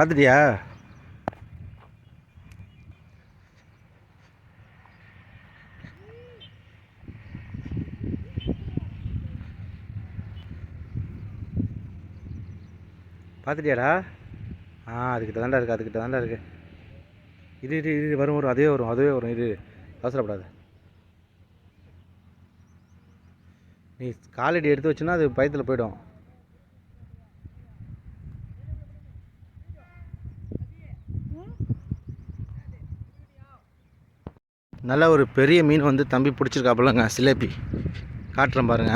பார்த்துட்டியா பார்த்துட்டியாடா ஆ அதுக்கிட்ட தாண்டா இருக்குது அதுக்கிட்ட தாண்டா இருக்குது இது இது இது வரும் வரும் அதே வரும் அதுவே வரும் இது அவசரப்படாது. நீ காலடி எடுத்து வச்சுன்னா அது பயத்தில் போயிடும். நல்ல ஒரு பெரிய மீன் வந்து தம்பி பிடிச்சிருக்காப்புலங்க சிலேபி. காட்டுறேன் பாருங்க.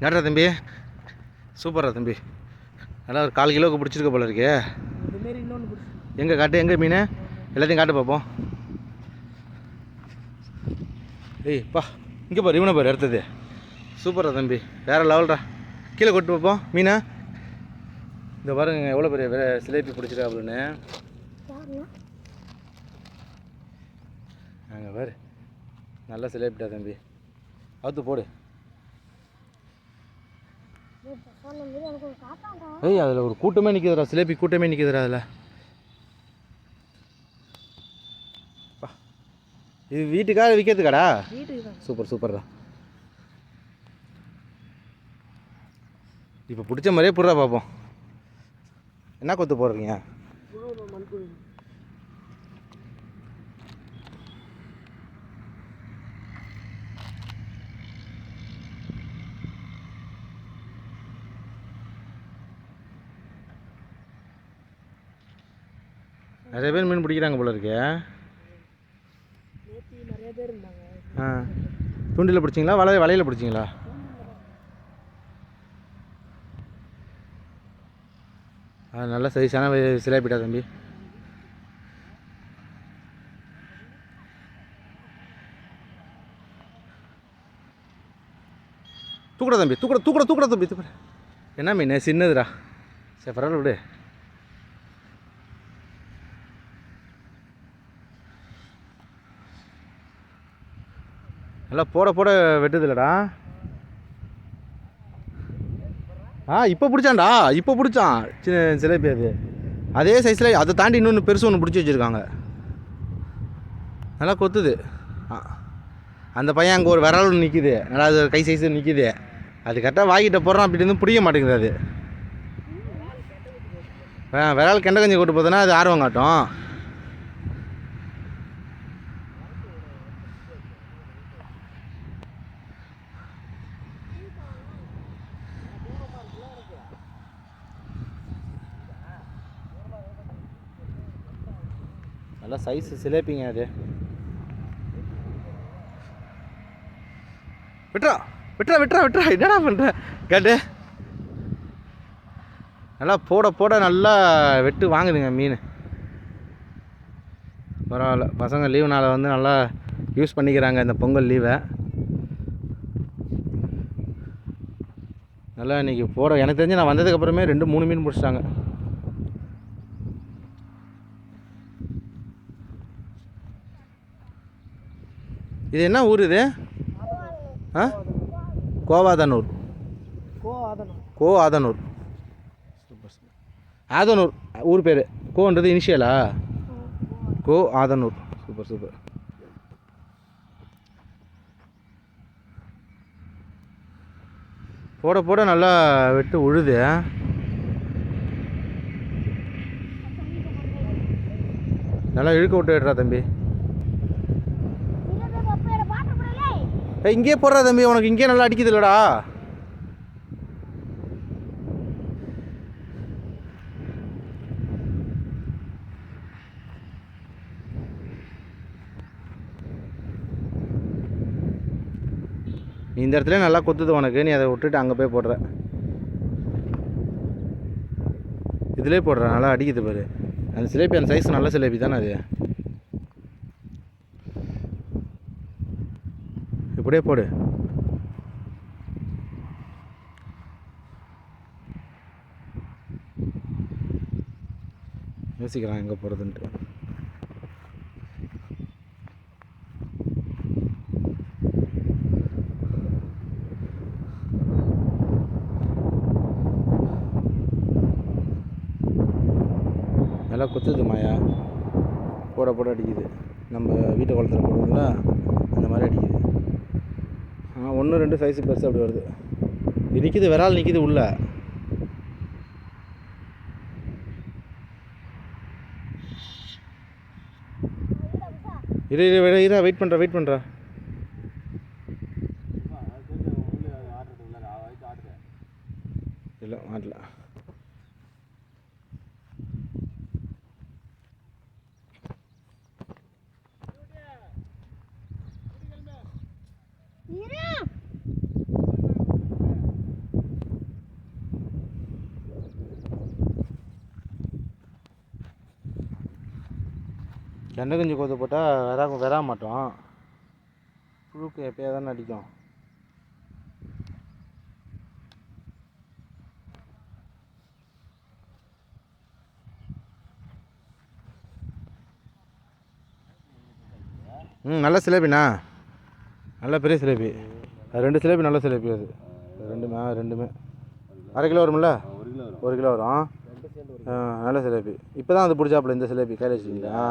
காட்டுறா தம்பி? சூப்பரா தம்பி. நல்லா ஒரு கால் கிலோவுக்கு பிடிச்சிருக்க போல இருக்கே. இன்னொன்று எங்கே காட்டு எங்கே மீன்? எல்லாத்தையும் காட்டு பார்ப்போம் ஏய் பா இங்கே பாரு இவனை பாரு எடுத்தது சூப்பரா தம்பி. வேறு லெவல்டா கீழே கொட்டு பார்ப்போம் மீனை? இந்த பாருங்க எவ்வளோ பெரிய சிலேபி பிடிச்சிருக்காப்புலன்னு. அங்கே பாரு. நல்ல சிலேபிட்டா தம்பி. அவுத்து போடு. ஏய் அதில் ஒரு கூட்டமே நிற்கிதுடா சிலேபி கூட்டமே நிற்கிதுடா அதில். இது வீட்டுக்காக விற்கிறதுக்காடா சூப்பர் சூப்பர் தான் இப்போ பிடிச்ச மாதிரியே புடுறா பார்ப்போம் என்ன கொத்து போடுறீங்க? நிறைய பேர் மீன் பிடிக்கிறாங்க போல இருக்கே. ஆ. தூண்டில் பிடிச்சிங்களா? வலை வலையில் பிடிச்சிங்களா? ஆ நல்ல சைஸான சிலேபிட்டா தம்பி. தூக்குடா தம்பி தூக்குட தூக்குட தூக்குட தம்பி தூக்குட. என்ன மீன்? சின்னதுடா. சரி பரவாயில்ல விடு. நல்லா போட போட வெட்டுதில்லடா. ஆ இப்போ பிடிச்சான்டா இப்போ பிடிச்சான். சின்ன சிலேபி அது அதே சைஸில் அதை தாண்டி இன்னொன்று பெருசு ஒன்று பிடிச்சி வச்சுருக்காங்க. நல்லா கொத்துது. ஆ. அந்த பையன் அங்கே ஒரு விரல் ஒன்று நிற்கிது நல்லா அது கை சைஸு நிற்கிது அது கரெக்டாக வாங்கிட்ட போடுறான் அப்படி இருந்து பிடிக்க மாட்டேங்குது அது. விரல் கெண்டை கஞ்சி கூட்டு போதுன்னா அது ஆர்வம் காட்டும். நல்லா சைஸு சிலேப்பிங்க அது. விட்ரா விட்றா விட்ரா விட்ரா என்னடா பண்ணுற கேட்டு நல்லா போட போட நல்லா வெட்டு வாங்குதுங்க மீன். பரவாயில்ல. பசங்க லீவு நாளை வந்து நல்லா யூஸ் பண்ணிக்கிறாங்க இந்த பொங்கல் லீவை நல்லா இன்றைக்கி போட எனக்கு தெரிஞ்சு நான் வந்ததுக்கப்புறமே ரெண்டு மூணு மீன் பிடிச்சிட்டாங்க. இது என்ன ஊர் இது? ஆ? கோவாதனூர். கோ ஆதனூர் சூப்பர் சூப்பர் ஆதனூர் ஊர் பேர். கோன்றது இனிஷியலா? கோ ஆதனூர். Super super. போட போட நல்லா வெட்டு உழுது. நல்லா இழுக்க விட்டு விடுறா தம்பி ஏய் இங்கேயே போடுறா தம்பி உனக்கு இங்கேயே நல்லா அடிக்குது இல்லடா. நீ இந்த இடத்துல நல்லா கொத்துது உனக்கு நீ அதை விட்டுட்டு அங்கே போய் போடுற. இதிலே போடுற நல்லா அடிக்குது பாரு. அந்த சிலேபி அந்த சைஸ் நல்ல சிலேபி தானே அது. இப்படியே போடு. யோசிக்கிறான் எங்கே போகிறதுன்ட்டு நல்லா குத்துது மாயா. போட போட அடிக்குது. நம்ம வீட்டு குளத்துல போடுவோம்ல அந்த மாதிரி அடிக்குது. ஒன்று ரெண்டு சைஸு பெருசு அப்படி வருது. இது நிற்கிது விரால் நிற்கிது உள்ள. இரு இரு வெயிட் பண்ணுறா வெயிட் பண்ணுறா இல்லை மாட்டல. கெண்டை குஞ்சு கொத்து போட்டால் வரா வரா மாட்டோம் புழுக்கு எப்போயா தானே அடிக்கும். ம் நல்ல சிலேபிண்ணா. நல்ல பெரிய சிலேபி. ரெண்டு சிலேபி நல்ல சிலேபி அது. ரெண்டுமே ரெண்டுமே. அரை கிலோ வரும்ல? ஒரு கிலோ வரும். ஒரு கிலோ வரும் நல்ல சிலேபி. இப்போ தான் அது பிடிச்சாப்புல இந்த சிலேபி. கையில் வச்சுக்கிங்களா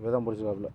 இப்போ தான் பிடிச்சிருக்காப்புல.